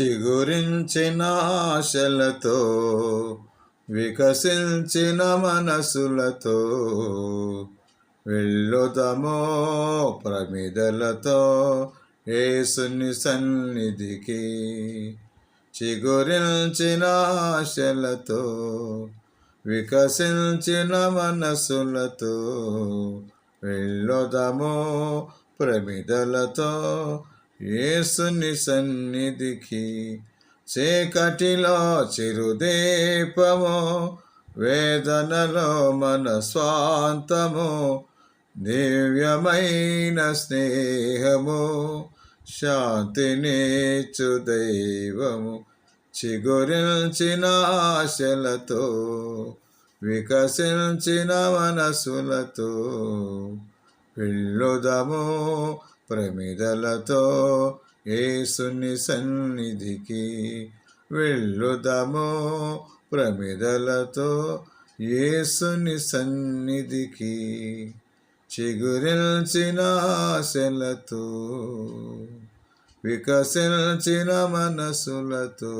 చిగురించిన ఆశలతో వికసించిన మనసులతో వెళ్ళుదమో ప్రమిదలతో ఏసుని సన్నిధికి. చిగురించిన ఆశలతో వికసించిన మనసులతో వెళ్ళుదమో ప్రమిదలతో యేసుని సన్నిధికి చీకటిలో చిరుదీపము వేదనలో మన స్వాంతము దివ్యమైన స్నేహము శాంతినిచ్చు దైవము చిగురించిన ఆశలతో వికసించిన మనసులతో వెళ్ళుదము ప్రమిదలతో ఏసుని సన్నిధికి వెళ్ళుదము. ప్రమిదలతో ఏసుని సన్నిధికి చిగురిల్చిన ఆశలతో వికసిల్చిన మనసులతో